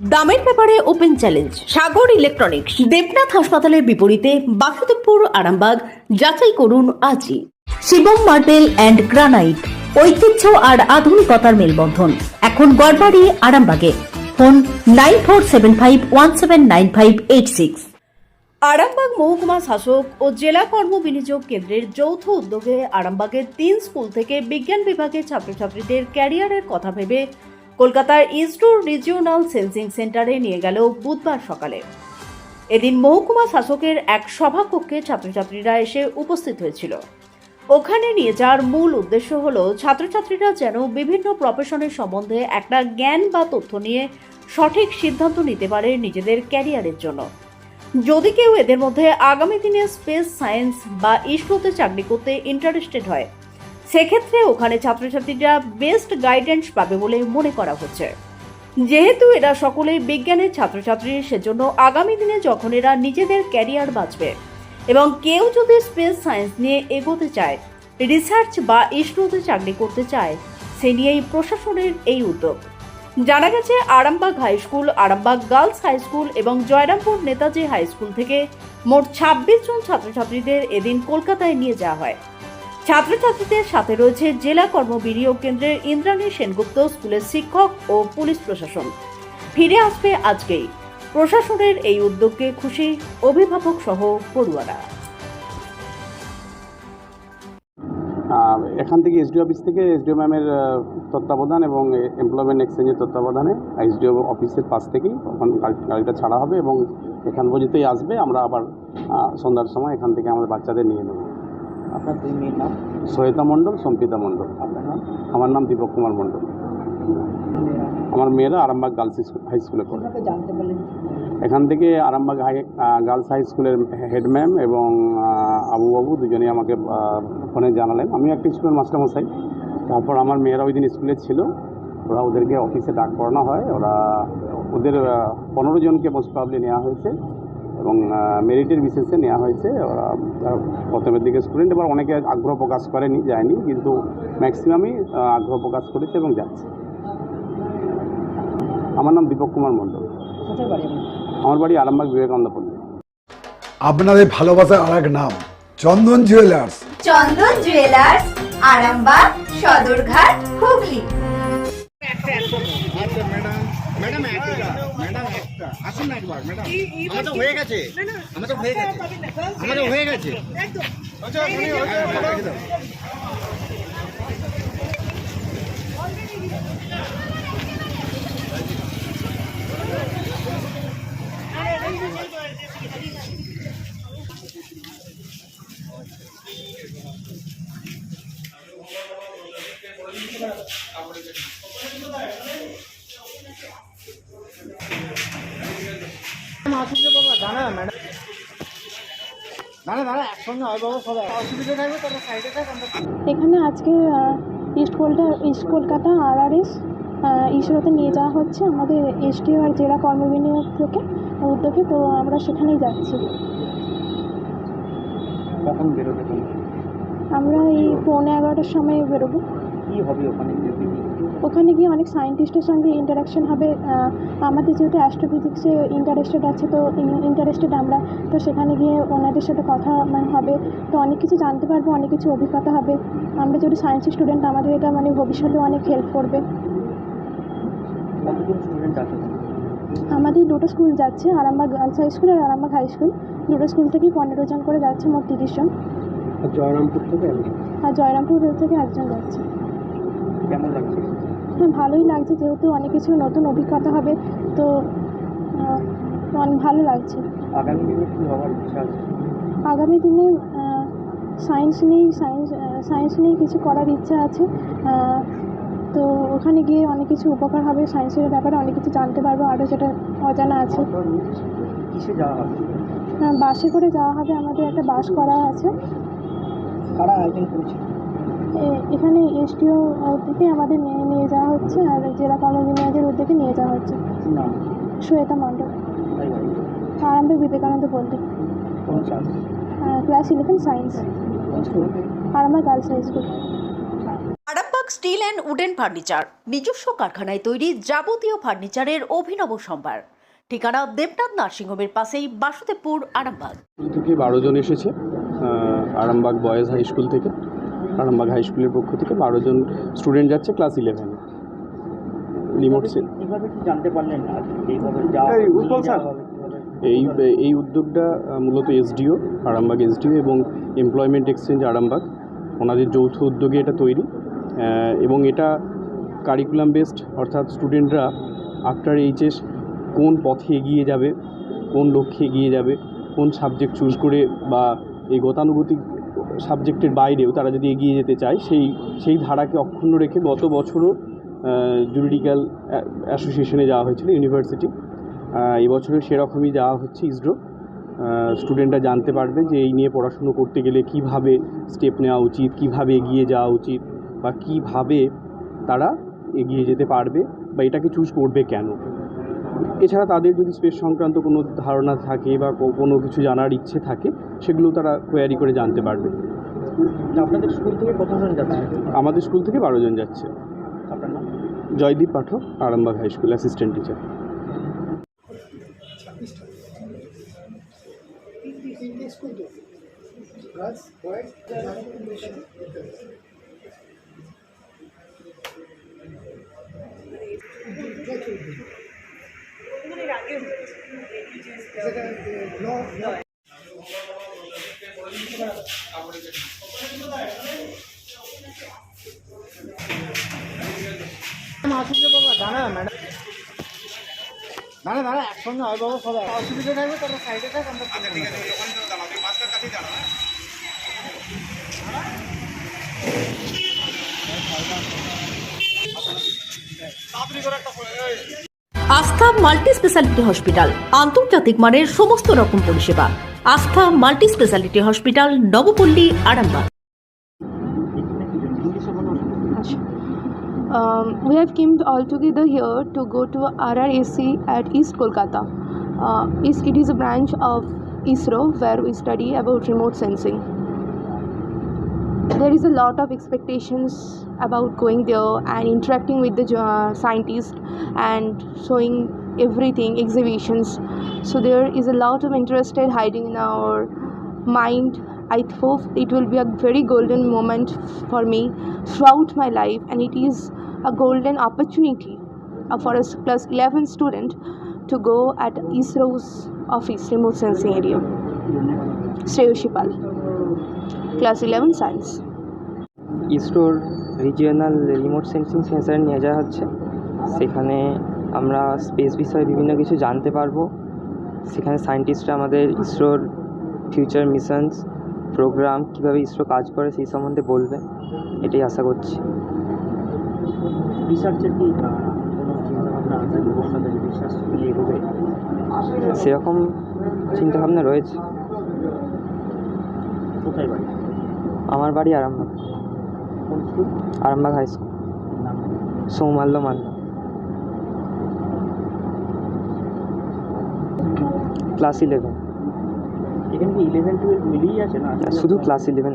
দামের ব্যাপারে open challenge Sagar electronics Debnath হাসপাতালের বিপরীতে বাসুদেবপুর, আরামবাগ, যাচাই করুন আজই। শিবম মার্টেল অ্যান্ড গ্রানাইট ঐতিহ্য আর আধুনিকতার মেলবন্ধন। এখন গড়বাড়ি, আরামবাগে। Phone nine four seven five one seven nine five eight six Arambagh মহকুমা শাসক ও জেলা কর্ম বিনিয়োগ কেন্দ্রের যৌথ উদ্যোগে আরামবাগের তিন স্কুল থেকে বিজ্ঞান বিভাগের ছাত্রছাত্রীদের ক্যারিয়ারের কথা ভেবে কলকাতার ইস্টোর রিজিওনাল সেন্সিং সেন্টারে নিয়ে গেল বুধবার সকালে। এদিন মহকুমা শাসকের এক সভাকক্ষে ছাত্রছাত্রীরা এসে উপস্থিত হয়েছিল। ওখানে নিয়ে যাওয়ার মূল উদ্দেশ্য হলো ছাত্রছাত্রীরা যেন বিভিন্ন প্রফেশনের সম্বন্ধে একটা জ্ঞান বা তথ্য নিয়ে সঠিক সিদ্ধান্ত নিতে পারে নিজেদের ক্যারিয়ারের জন্য। যদি কেউ এদের মধ্যে আগামী দিনে স্পেস সায়েন্স বা ইসরোতে চাকরি করতে ইন্টারেস্টেড হয় সেক্ষেত্রে ওখানে ছাত্রছাত্রীরা বেস্ট গাইডেন্স পাবে বলে মনে করা হচ্ছে। যেহেতু এরা সকলেই বিজ্ঞানের ছাত্রছাত্রী, সেজন্য আগামী দিনে যখন এরা নিজেদের ক্যারিয়ার বাঁচবে এবং কেউ যদি স্পেস সায়েন্স নিয়ে এগোতে চায় রিসার্চ বা ইসরোতে চাকরি করতে চায়, সে নিয়েই প্রশাসনের এই উদ্যোগ। জানা গেছে Arambagh high school Arambagh girls high school এবং জয়রামপুর নেতাজি হাই স্কুল থেকে মোট ছাব্বিশ জন ছাত্রছাত্রীদের এদিন কলকাতায় নিয়ে যাওয়া হয়। ছাত্রছাত্রীদের সাথে রয়েছে জেলা কর্ম বিনিয়োগ কেন্দ্রের ইন্দ্রাণী সেনগুপ্ত, স্কুলের শিক্ষক ও পুলিশ প্রশাসন। ফিরে আসবে আজকেই। প্রশাসনের এই উদ্যোগকে খুশি অভিভাবক সহ পড়ুয়ারা। এখান থেকে এসডিও অফিস থেকে এসডিও ম্যামের তত্ত্বাবধান এবং এমপ্লয়মেন্ট এক্সচেঞ্জের তত্ত্বাবধানে এসডিও অফিসের পাশ থেকেই তখন গাড়ি- গাড়িটা ছাড়া হবে এবং এখান পর্যন্তই আসবে। আমরা আবার সন্ধ্যার সময় এখান থেকে আমাদের বাচ্চাদের নিয়ে নেব। আপনার দুই মেয়ের নাম? সহিতা মণ্ডল সম্পিতা মণ্ডল। আপনার নাম? আমার নাম দীপক কুমার মণ্ডল। আমার মেয়েরা আরামবাগ গার্লস হাই স্কুলে পড়ে। জানতে পারলেন? এখান থেকে আরামবাগ হাই গার্লস হাই স্কুলের হেড ম্যাম এবং আবু বাবু দুজনেই আমাকে ফোনে জানালেন। আমি একটা স্কুলের মাস্টারমশাই। তারপর আমার মেয়েরা ওই দিন স্কুলে ছিল। ওরা ওদেরকে অফিসে ডাক করানো হয়। ওরা ওদের পনেরো জনকে মোস্ট প্রবলি নেওয়া হয়েছে। এবং মেরিটের বিশেষে নেওয়া হয়েছে। ওরা প্রথমের দিকে স্টুডেন্ট এবার অনেকে আগ্রহ প্রকাশ করেনি যায়নি কিন্তু ম্যাক্সিমামই আগ্রহ প্রকাশ করেছে এবং যাচ্ছে। আমার নাম দীপক কুমার মণ্ডল। আমার বাড়ি আরামবাগ বিবেকানন্দ পল্লী। আপনাদের ভালোবাসার আর এক নাম Chandan jewellers Chandan jewellers Arambagh Sadarghat Hooghly madam একটা ম্যাডাম একটা আসুন না একবার ম্যাডাম। আমাদের হয়ে গেছে। আমাদের হয়ে গেছে। আমাদের হয়ে গেছে। আচ্ছা এখানে আজকে east Kolkata east Kolkata RRS ইসরোতে নিয়ে যাওয়া হচ্ছে আমাদের এসডিও আর জেলা কর্মবিনিয়োগ থেকে উদ্যোগে তো আমরা সেখানেই যাচ্ছি। কখন বেরোবে তুমি? আমরা এই পৌনে এগারোটার সময় বেরোবো। কি হবে ওখানে? ওখানে গিয়ে অনেক সায়েন্টিস্টের সঙ্গে ইন্টারাকশন হবে। আমাদের যেহেতু অ্যাস্ট্রোফিজিক্সে ইন্টারেস্টেড আছে তো ইন্টারেস্টেড আমরা। তো সেখানে গিয়ে ওনাদের সাথে কথা মানে হবে। তো অনেক কিছু জানতে পারব অনেক কিছু অভিজ্ঞতা হবে। আমরা যেহেতু সায়েন্সের স্টুডেন্ট আমাদের এটা মানে ভবিষ্যতে অনেক হেল্প করবে। আমাদের দুটো স্কুল যাচ্ছে আরামবাগ গার্লস হাই স্কুল আর আরামবাগ হাই স্কুল দুটো স্কুল থেকেই পনেরো জন করে যাচ্ছে মোট তিরিশ জন। জয়রামপুর থেকে। আর জয়রামপুর থেকে একজন যাচ্ছে। কেমন ভালোই লাগছে যেহেতু অনেক কিছু নতুন অভিজ্ঞতা হবে তো অনেক ভালো লাগছে। আগামী দিনে কী হওয়ার ইচ্ছা আছে? আগামী দিনে সায়েন্স নিয়েই সায়েন্স সায়েন্স নিয়েই কিছু করার ইচ্ছা আছে। তো ওখানে গিয়ে অনেক কিছু উপকার হবে সায়েন্সের ব্যাপারে অনেক কিছু জানতে পারব আরও যেটা অজানা আছে। কিসে যাওয়া হবে? হ্যাঁ, বাসে করে যাওয়া হবে আমাদের একটা বাস করা আছে। কারা আয়োজন করেছে এখানে এসটিও থেকে আমাদের নিয়ে নিয়ে যাওয়া হচ্ছে আর জেলা কর্মবিনিয়োগের উদ্যোগে নিয়ে যাওয়া হচ্ছে। শ্বেতা মণ্ডল। আরামবাগ বিবেকানন্দ পল্লী। কোন class eleven science Arambagh girls high school Arambagh steel and wooden furniture নিজস্ব কারখানায় তৈরি যাবতীয় ফার্নিচারের অভিনব সম্ভার। ঠিকানা দেবনাথ নার্সিংহোমের পাশেই বাসুদেবপুর আরামবাগ। থেকে বারো জন এসেছে আরামবাগ বয়েজ হাই স্কুল থেকে? আরামবাগ হাই স্কুলের পক্ষ থেকে বারো জন স্টুডেন্ট যাচ্ছে ক্লাস ইলেভেনে রিমোট? এই এই উদ্যোগটা মূলত এসডিও আরামবাগ এসডিও এবং এমপ্লয়মেন্ট এক্সচেঞ্জ আরামবাগ ওনাদের যৌথ উদ্যোগে এটা তৈরি এবং এটা কারিকুলাম বেসড অর্থাৎ স্টুডেন্টরা আফটার এইচএস কোন পথে এগিয়ে যাবে কোন লক্ষ্যে এগিয়ে যাবে কোন সাবজেক্ট চুজ করে বা এই গতানুগতিক সাবজেক্টের বাইরেও তারা যদি এগিয়ে যেতে চায়, সেই সেই ধারাকে অক্ষুণ্ণ রেখে গত বছরও জুরিডিক্যাল অ্যাসোসিয়েশনে যাওয়া হয়েছিল ইউনিভার্সিটি এবছরও সেরকমই যাওয়া হচ্ছে ইসরো স্টুডেন্টরা জানতে পারবে যে এই নিয়ে পড়াশুনো করতে গেলে কীভাবে স্টেপ নেওয়া উচিত, কীভাবে এগিয়ে যাওয়া উচিত বা কীভাবে তারা এগিয়ে যেতে পারবে বা এটাকে চুজ করবে কেন। এছাড়া তাদের যদি স্পেস সংক্রান্ত কোনো ধারণা থাকে বা কোনো কিছু জানার ইচ্ছে থাকে সেগুলো তারা কোয়ারি করে জানতে পারবে। আপনাদের স্কুল থেকে কতজন যাচ্ছে? আমাদের স্কুল থেকে বারো জন যাচ্ছে। আপনার Joydeep Pathak Arambagh high school assistant teacher দাঁড়া দাঁড়া একসঙ্গে হয় বাবা সবাই। অসুবিধা থাকবে তারা সাইডে থাক আমরা আস্থা মাল্টি স্পেশালিটি হসপিটাল আন্তর্জাতিক মানের সমস্ত রকম পরিষেবা Astha multi speciality hospital Nabapalli Arambagh Um, we have come all together here to go to RRAC at East Kolkata. Uh, is- it is a branch of ISRO where we study about remote sensing. There is a lot of expectations about going there and interacting with the uh, scientists and showing everything, exhibitions. So there is a lot of interest hiding in our mind. I hope it will be a very golden moment for me throughout my life, and it is a golden opportunity uh, for a s- plus 11 student to go at ISRO's office, remote sensing area. Shreyoshipal, class 11 science. ইসরোর regional remote sensing sensor নিয়ে যাওয়া হচ্ছে। সেখানে আমরা space বিষয়ে বিভিন্ন কিছু জানতে পারব। সেখানে সায়েন্টিস্টরা আমাদের ইসরোর ফিউচার মিশনস প্রোগ্রাম কীভাবে ইসরো কাজ করে সেই সম্বন্ধে বলবে। এটাই আশা করছি। রিসার্চের কি সেরকম চিন্তাভাবনা রয়েছে। আমার বাড়ি Arambagh. Arambagh high school Soumalya Malla class eleven এখানে কি ইলেভেন টুয়েলভ মিলিয়ে আছে না? শুধু ক্লাস ইলেভেন